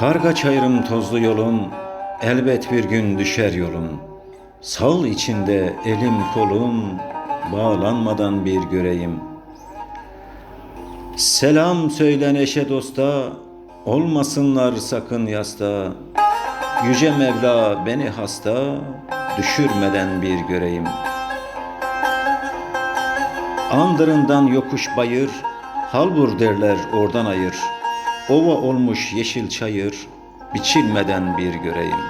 Karga çayırım tozlu yolum, elbet bir gün düşer yolum. Sal içinde elim kolum, bağlanmadan bir göreyim. Selam söylen eşe dosta, olmasınlar sakın yasta. Yüce Mevla beni hasta, düşürmeden bir göreyim. Andırından yokuş bayır, halbur derler oradan ayır. Ova olmuş yeşil çayır, biçilmeden bir göreyim.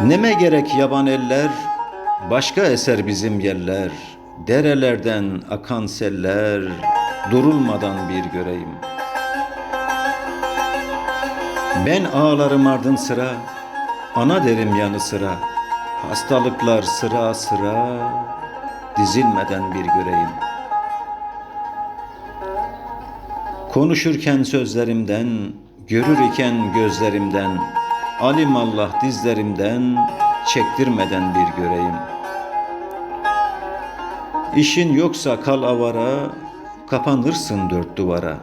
Neme gerek yaban eller, başka eser bizim yerler. Derelerden akan seller, durulmadan bir göreyim. Ben ağlarım ardın sıra, ana derim yanı sıra. Hastalıklar sıra sıra, dizilmeden bir göreyim. Konuşurken sözlerimden, görür iken gözlerimden, alim Allah dizlerimden, çektirmeden bir göreyim. İşin yoksa kal avara, kapanırsın dört duvara.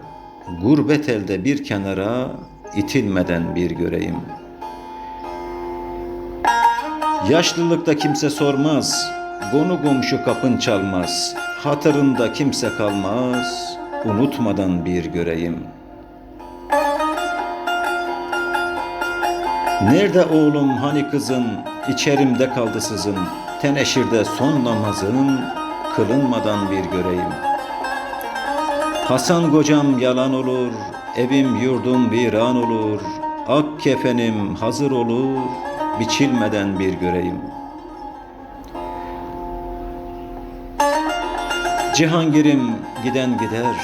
Gurbet elde bir kenara, itilmeden bir göreyim. Yaşlılıkta kimse sormaz, konu komşu kapın çalmaz. Hatırında kimse kalmaz, unutmadan bir göreyim. Nerede oğlum hani kızın, içerimde kaldı sızın, teneşirde son namazın, kılınmadan bir göreyim. Hasan kocam yalan olur, evim yurdum viran olur, ak kefenim hazır olur, biçilmeden bir göreyim. Cihangir'im giden gider,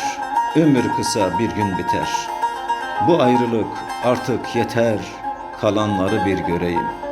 ömür kısa bir gün biter. Bu ayrılık artık yeter, kalanları bir göreyim.''